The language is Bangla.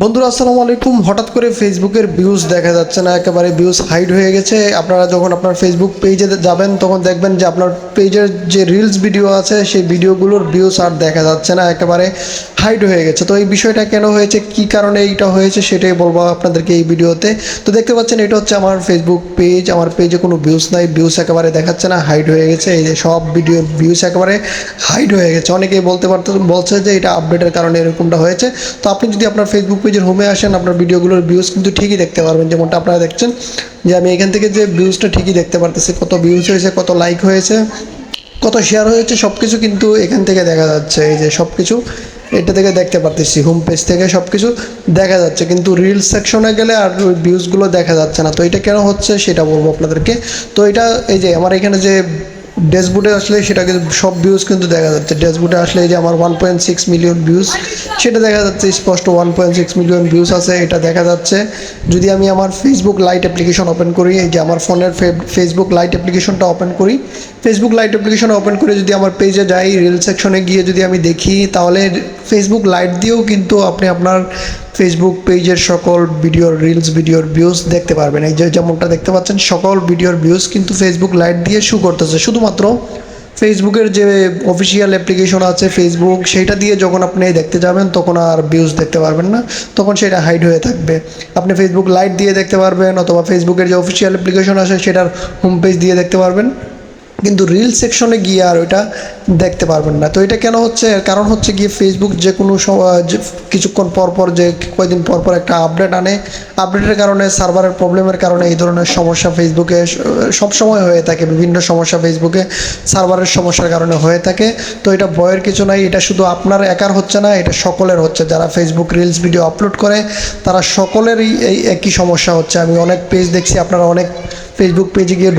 বন্ধুরা, আসসালামু আলাইকুম। হঠাৎ করে ফেসবুকের ভিউজ দেখা যাচ্ছে না, একেবারে ভিউজ হাইড হয়ে গেছে। আপনারা যখন আপনার ফেসবুক পেজে যাবেন, তখন দেখবেন যে আপনার পেজের যে রিলস ভিডিও আছে, সেই ভিডিওগুলোর ভিউজ আর দেখা যাচ্ছে না, একেবারে হাইড হয়ে গেছে। তো এই বিষয়টা কেন হয়েছে, কি কারণে এইটা হয়েছে, সেটাই বলব আপনাদেরকে এই ভিডিওতে তো দেখতে পাচ্ছেন, এটা হচ্ছে আমার ফেসবুক পেজ আমার পেজে কোনো ভিউজ নাই ভিউজ একেবারে দেখাচ্ছে না হাইড হয়ে গেছে। এই যে সব ভিডিওর ভিউজ একেবারে হাইড হয়ে গেছে। অনেকেই বলতে পারতে, বলছে যে এটা আপডেটের কারণে এরকমটা হয়েছে। তো আপনি যদি আপনার ফেসবুক পেজের হোমে আসেন, আপনার ভিডিওগুলোর ভিউজ কিন্তু ঠিকই দেখতে পারবেন। যেমনটা আপনারা দেখছেন যে আমি এখান থেকে যে ভিউজটা ঠিকই দেখতে পারতেছি, কত ভিউজ হয়েছে, কত লাইক হয়েছে, কত শেয়ার হয়েছে সব কিছু কিন্তু এখান থেকে দেখা যাচ্ছে। এই যে সব কিছু এটা থেকে দেখতে পারতেছি। হোম পেজ থেকে সব কিছু দেখা যাচ্ছে। কিন্তু রিলস সেকশনে গেলে আর ভিউজগুলো দেখা যাচ্ছে না। তো এটা কেন হচ্ছে, সেটা বলব আপনাদেরকে। তো এটা, এই যে আমার এখানে যে ড্যাশবোর্ডে আসলে সেটাকে সব ভিউজ কিন্তু দেখা যাচ্ছে। ড্যাশবোর্ডে আসলে এই যে আমার one point six million views সেটা দেখা যাচ্ছে স্পষ্ট one point six million views আছে, এটা দেখা যাচ্ছে। যদি আমি আমার ফেসবুক লাইট অ্যাপ্লিকেশন ওপেন করি, এই যে আমার ফোনের ফেসবুক লাইট অ্যাপ্লিকেশনটা ওপেন করি ফেসবুক লাইট অ্যাপ্লিকেশন ওপেন করে যদি আমার পেজে যাই রিল সেকশনে গিয়ে যদি আমি দেখি, তাহলে ফেসবুক লাইট দিয়েও কিন্তু আপনি আপনার ফেসবুক পেজের সকল ভিডিওর রিলস ভিডিওর ভিউজ দেখতে পারবেন। এই যে যেমনটা দেখতে পাচ্ছেন, সকল ভিডিওর ভিউজ কিন্তু ফেসবুক লাইট দিয়ে শু করতেছে। শুধুমাত্র ফেসবুকের যে অফিসিয়াল অ্যাপ্লিকেশন আছে ফেসবুক সেটা দিয়ে যখন আপনি দেখতে যাবেন, তখন আর ভিউজ দেখতে পারবেন না। তখন সেটা হাইড হয়ে থাকবে। আপনি ফেসবুক লাইট দিয়ে দেখতে পারবেন, অথবা ফেসবুকের যে অফিসিয়াল অ্যাপ্লিকেশন আছে, সেটার হোম পেজ দিয়ে দেখতে পারবেন। কিন্তু রিল সেকশনে গিয়ে আর ওইটা দেখতে পারবেন না। তো এটা কেন হচ্ছে? এর কারণ হচ্ছে গিয়ে ফেসবুক যে কোনো কিছুক্ষণ পর পর যে কয়েকদিন পর পর একটা আপডেট আনে আপডেটের কারণে সার্ভারের প্রবলেমের কারণে এই ধরনের সমস্যা ফেসবুকে সব সময় হয়ে থাকে। বিভিন্ন সমস্যা ফেসবুকে সার্ভারের সমস্যার কারণে হয়ে থাকে। তো এটা ভয়ের কিছু নাই। এটা শুধু আপনার একার হচ্ছে না, এটা সকলের হচ্ছে। যারা ফেসবুক রিলস ভিডিও আপলোড করে, তারা সকলেরই এই একই সমস্যা হচ্ছে। আমি অনেক পেজ দেখছি, আপনারা অনেক ফেসবুক পেজে গিয়ে